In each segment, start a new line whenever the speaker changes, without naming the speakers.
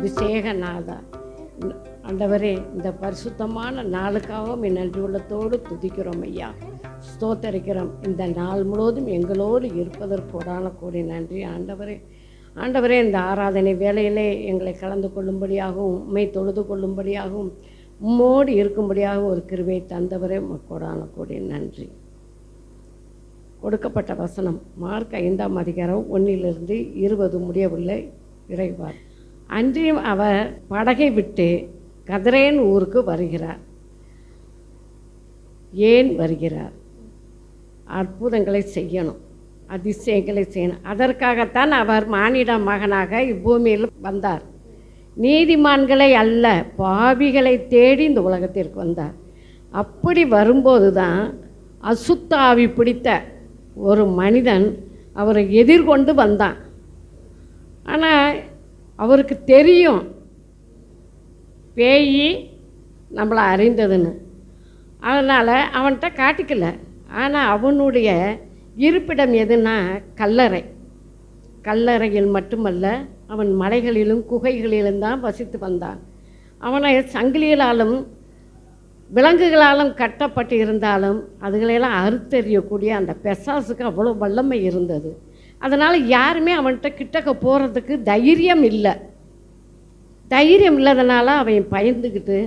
அபிஷேக நாதா ஆண்டவரே இந்த பரிசுத்தமான நாளுக்காகவும் என் நன்றி உள்ளத்தோடு துதிக்கிறோம் ஐயா. ஸ்தோத்தரிக்கிறோம். இந்த நாள் முழுவதும் எங்களோடு இருப்பதற்கு கூடிய நன்றி ஆண்டவரே. ஆண்டவரே இந்த ஆராதனை வேலையிலே எங்களை கலந்து கொள்ளும்படியாகவும் உண்மை தொழுது கொள்ளும்படியாகவும் உம்மோடு இருக்கும்படியாகவும் ஒரு கிருவை தந்தவரே மக்கோடான கூடிய நன்றி. கொடுக்கப்பட்ட வசனம் மார்க் ஐந்தாம் அதிகாரம் ஒன்றிலிருந்து இருபது முடியவில்லை. இறைவார் அன்றியும் அவர் படகை விட்டு கதிரேன் ஊருக்கு வருகிறார். ஏன் வருகிறார்? அற்புதங்களை செய்யணும் அதிசயங்களை செய்யணும். அதற்காகத்தான் அவர் மானிட மகனாக இப்பூமியில் வந்தார். நீதிமான்களை அல்ல பாவிகளை தேடி இந்த உலகத்திற்கு வந்தார். அப்படி வரும்போது தான் அசுத்தாவி பிடித்த ஒரு மனிதன் அவரை எதிர்கொண்டு வந்தான். ஆனால் அவருக்கு தெரியும். பேய் நம்மளை அறிந்ததுன்னு. அதனால் அவன்கிட்ட காட்டிக்கல. ஆனால் அவனுடைய இருப்பிடம் எதுனா கல்லறை. கல்லறையில் மட்டுமல்ல அவன் மலைகளிலும் குகைகளிலும் தான் வசித்து வந்தான். அவனை சங்கிலிகளாலும் விலங்குகளாலும் கட்டப்பட்டு இருந்தாலும் அதுகளையெல்லாம் அறுத்தெறியக்கூடிய அந்த பெசாசுக்கு அவ்வளோ வல்லமை இருந்தது. அதனால் யாருமே அவன்கிட்ட கிட்டக்க போகிறதுக்கு தைரியம் இல்லை. தைரியம் இல்லாதனால அவன் பயந்துக்கிட்டு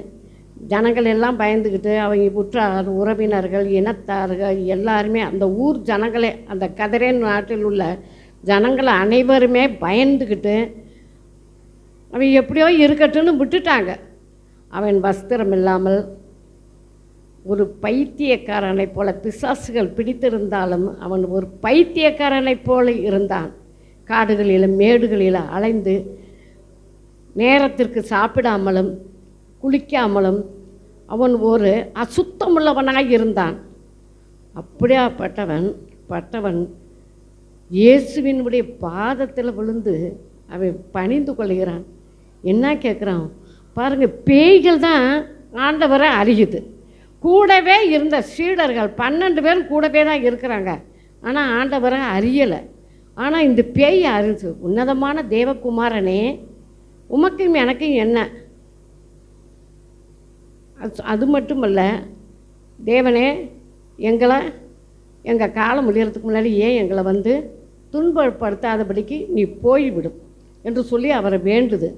ஜனங்கள் எல்லாம் பயந்துக்கிட்டு அவங்க உற்றார் உறவினர்கள் இனத்தார்கள் எல்லாருமே அந்த ஊர் ஜனங்களே அந்த கதிரேன் நாட்டில் உள்ள ஜனங்களை அனைவருமே பயந்துக்கிட்டு அவன் எப்படியோ இருக்கட்டும்னு விட்டுட்டாங்க. அவன் வஸ்திரம் இல்லாமல் ஒரு பைத்தியக்காரனைப் போல பிசாசுகள் பிடித்திருந்தாலும் அவன் ஒரு பைத்தியக்காரனைப் போல இருந்தான். காடுகளிலும் மேடுகளிலும் அலைந்து நேரத்திற்கு சாப்பிடாமலும் குளிக்காமலும் அவன் ஒரு அசுத்தமுள்ளவனாக இருந்தான். அப்படியாப்பட்டவன் பட்டவன் இயேசுவினுடைய பாதத்தில் விழுந்து அவன் பணிந்து கொள்கிறான். என்ன கேட்குறான்? பாருங்கள் பேய்கள் தான் ஆண்டவரை அறியுது. கூடவே இருந்த சீடர்கள் பன்னெண்டு பேரும் கூடவே தான் இருக்கிறாங்க. ஆனால் ஆண்டவரை அறியலை. ஆனால் இந்த பேய் அறிஞ்சு உன்னதமான தேவகுமாரனே உமக்கும் எனக்கும் என்ன? அது- அது மட்டுமல்ல தேவனே எங்களை எங்கள் காலம் முடிகிறதுக்கு முன்னாடி ஏன் எங்களை வந்து துன்பப்படுத்தாதபடிக்கு நீ போய்விடும் என்று சொல்லி அவரை வேண்டுது.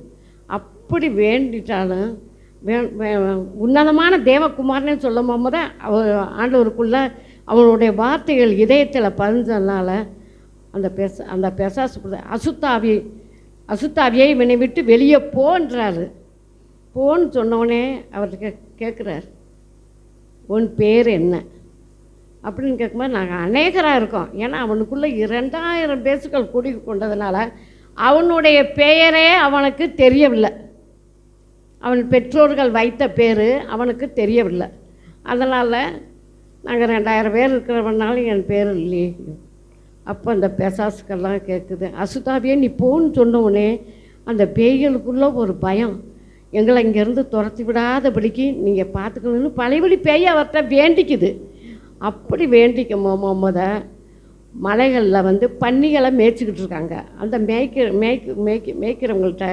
அப்படி வேண்டிட்டாலும் உன்னதமான தேவகுமார்னு சொல்லும் போது அவர் ஆண்டவருக்குள்ள அவருடைய வார்த்தைகள் இதயத்தில் பதிஞ்சதுனால அந்த பெச அந்த பெசாசு அசுத்தாவி அசுத்தாவியை இவனை விட்டு வெளியே போன்றாரு போன்னு சொன்னோடனே கே கேட்குறார் உன் பேர் என்ன? அப்படின்னு கேட்கும்போது நாங்கள் அநேகராக இருக்கோம். ஏன்னா அவனுக்குள்ளே இரண்டாயிரம் பேசுகள் கூடி கொண்டதுனால அவனுடைய பெயரே அவனுக்கு தெரியவில்லை. அவன் பெற்றோர்கள் வைத்த பேர் அவனுக்கு தெரியவில்லை. அதனால் நாங்கள் ரெண்டாயிரம் பேர் இருக்கிறவனால என் பேர் இல்லையே. அப்போ அந்த பெசாசுக்கெல்லாம் கேட்குது அசுதாவியே நீ போன்னு சொன்ன அந்த பேய்களுக்குள்ள ஒரு பயம். எங்களை இங்கேருந்து துரத்தி விடாதபடிக்கு நீங்கள் பார்த்துக்கணும்னு பழையபடி பேய் அவர்கிட்ட வேண்டிக்குது. அப்படி வேண்டிக்கும் முத? மலைகளில் வந்து பன்னிகளை மேய்ச்சிக்கிட்டு இருக்காங்க. அந்த மேய்க்க மேய்க்க மேய்க்க மேய்க்கிறவங்கள்ட்ட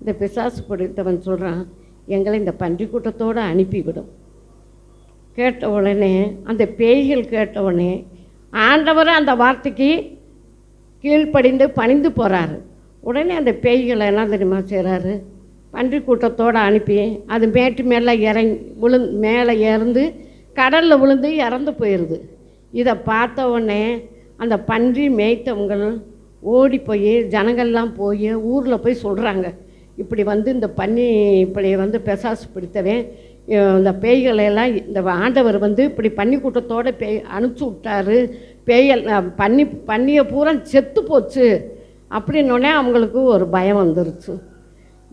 இந்த பிசாசு பிடித்தவன் சொல்கிறான் எங்களை இந்த பன்றி கூட்டத்தோடு அனுப்பிவிடும். கேட்ட உடனே அந்த பேய்கள் கேட்ட உடனே ஆண்டவர் அந்த வார்த்தைக்கு கீழ்ப்படிந்து பணிந்து போகிறாரு உடனே அந்த பேய்களை என்ன தெரியுமா செய்கிறாரு பன்றி கூட்டத்தோடு அனுப்பி அது மேட்டு மேலே இறங்கி விழுந் மேலே இறந்து கடலில் விழுந்து இறந்து போயிடுது இதை பார்த்த உடனே அந்த பன்றி மேய்த்தவங்க ஓடி போய் ஜனங்கள்லாம் போய் ஊரில் போய் சொல்கிறாங்க இப்படி வந்து இந்த பன்னி இப்படி வந்து பெசாசு பிடித்தவன் இந்த பேய்களையெல்லாம் இந்த ஆண்டவர் வந்து இப்படி பன்னி கூட்டத்தோடு பேய் அனுப்பிச்சி விட்டாரு. பேயல் பண்ணி பன்னி பன்னியை பூரா செத்து போச்சு. அப்படின்னோடனே அவங்களுக்கு ஒரு பயம் வந்துருச்சு.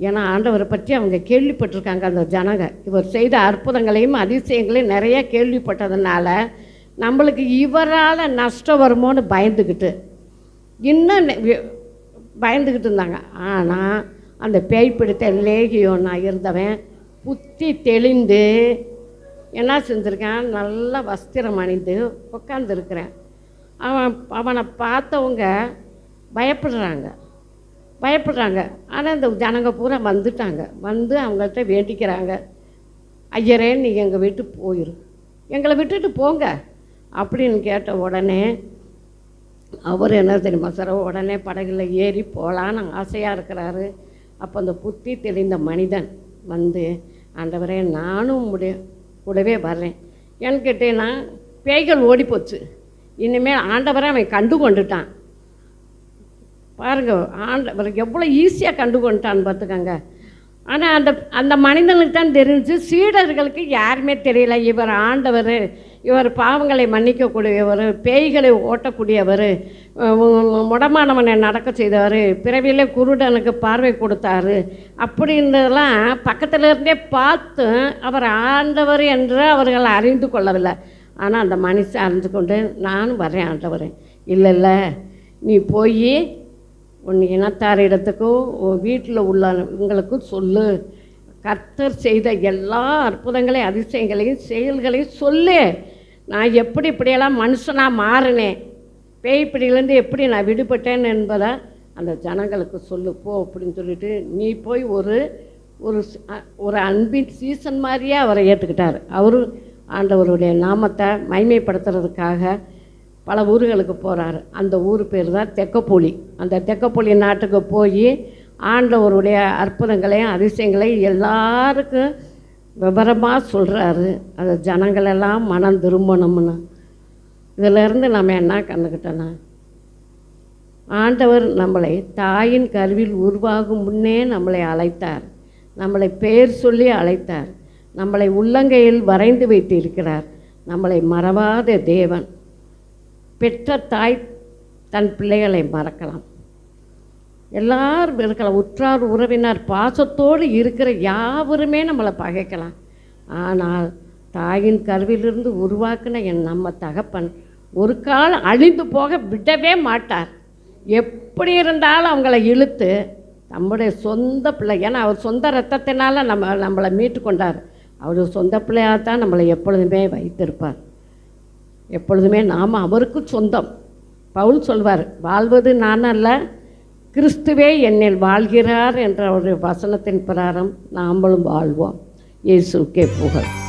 ஏன்னா ஆண்டவரை பற்றி அவங்க கேள்விப்பட்டிருக்காங்க அந்த ஜனங்க. இவர் செய்த அற்புதங்களையும் அதிசயங்களையும் நிறையா கேள்விப்பட்டதுனால நம்மளுக்கு இவரால் நஷ்டம் வருமோன்னு பயந்துக்கிட்டு இன்னும் பயந்துக்கிட்டு இருந்தாங்க. ஆனால் அந்த பேய் பிடித்த நான் இருந்தவன் புத்தி தெளிந்து என்ன செஞ்சுருக்கேன்? நல்லா வஸ்திரம் அணிந்து உட்காந்துருக்கிறேன் அவன் அவனை பார்த்தவங்க பயப்படுறாங்க. பயப்படுறாங்க. ஆனால் இந்த ஜனங்க பூரா வந்துட்டாங்க. வந்து அவங்கள்ட்ட வேண்டிக்கிறாங்க. ஐயரே நீங்கள் எங்கள் வீட்டுக்கு போயிரு. எங்களை விட்டுட்டு போங்க. அப்படின்னு கேட்ட உடனே அவர் என்ன தெரியுமா சார்? உடனே படகுல ஏறி போகலான்னு ஆசையாக இருக்கிறாரு. அப்போ அந்த புத்தி தெளிந்த மனிதன் வந்து ஆண்டவரே நானும் முடிய கூடவே வர்றேன். ஏன்னு கேட்டேன்னா பேய்கள் ஓடி போச்சு. இனிமேல் ஆண்டவரை அவன் கண்டு கொண்டுட்டான் பாருங்க ஆண்டவர் எவ்வளோ ஈஸியாக கண்டு கொண்டுட்டான்னு பார்த்துக்கோங்க. ஆனால் அந்த அந்த மனிதனுக்கு தான் தெரிஞ்சு சீடர்களுக்கு யாருமே தெரியல இவர் ஆண்டவர் இவர் பாவங்களை மன்னிக்கக்கூடியவர் பேய்களை ஓட்டக்கூடியவர் முடமானவனை நடக்க செய்தவர் பிறவியில் குருடனுக்கு பார்வை கொடுத்தாரு. அப்படின்றதெல்லாம் பக்கத்தில் இருந்தே பார்த்து அவர் ஆண்டவர் என்று அவர்கள் அறிந்து கொள்ளவில்லை. ஆனால் அந்த மனுஷன் அறிந்து கொண்டு நானும் வரேன் ஆண்டவர். இல்லை இல்லை. நீ போய் உன் இனத்தார் இடத்துக்கும் உன் வீட்டில் உள்ளவங்களுக்கும் சொல்லு. கர்த்தர் செய்த எல்லா அற்புதங்களையும் அதிசயங்களையும் செயல்களையும் சொல்லு. நான் எப்படி இப்படியெல்லாம் மனுஷனாக மாறினேன் பேய் பிடியிலேருந்து எப்படி நான் விடுபட்டேன் என்பதை அந்த ஜனங்களுக்கு சொல்லு போ அப்படின்னு சொல்லிட்டு நீ போய் ஒரு ஒரு ஒரு அன்பின் சீசன் மாதிரியே அவரை ஏற்றுக்கிட்டார் அவரு ஆண்டவருடைய நாமத்தை மைமைப்படுத்துறதுக்காக பல ஊர்களுக்கு போகிறாரு அந்த ஊர் பேர் தான் தெக்கப்போலி. அந்த தெக்கப்போலி நாட்டுக்கு போய் ஆண்டவருடைய அற்புதங்களையும் அதிசயங்களையும் எல்லாருக்கும் விவரமாக சொல்கிறாரு அந்த ஜனங்களெல்லாம் மனம் திரும்பணும்னு. இதிலேருந்து நம்ம என்ன கண்டுக்கிட்டோன்னா ஆண்டவர் நம்மளை தாயின் கருவில் உருவாகும் முன்னே நம்மளை அழைத்தார். நம்மளை பெயர் சொல்லி அழைத்தார். நம்மளை உள்ளங்கையில் வரைந்து வைத்து இருக்கிறார் நம்மளை மறவாத தேவன். பெற்ற தாய் தன் பிள்ளைகளை மறக்கலாம். எல்லாரும் இருக்கலாம். உற்றார் உறவினர் பாசத்தோடு இருக்கிற யாவருமே நம்மளை பகைக்கலாம். ஆனால் தாயின் கருவிலிருந்து உருவாக்கின என் நம்ம தகப்பன் ஒரு காலம் அழிந்து போக விடவே மாட்டார். எப்படி இருந்தாலும் அவங்கள இழுத்து நம்முடைய சொந்த பிள்ளை ஏன்னா அவர் சொந்த ரத்தத்தினால் நம்ம நம்மளை மீட்டு கொண்டார். அவர் சொந்த பிள்ளையாக தான் நம்மளை எப்பொழுதுமே வைத்திருப்பார். எப்பொழுதுமே நாம் அவருக்கு சொந்தம். பவுல் சொல்வார் வாழ்வது நான் அல்ல கிறிஸ்துவே என்னில் வாழ்கிறார் என்ற ஒரு வசனத்தின் பிரகாரம் நாமளும் வாழ்வோம். இயேசுக்கே புகழ்.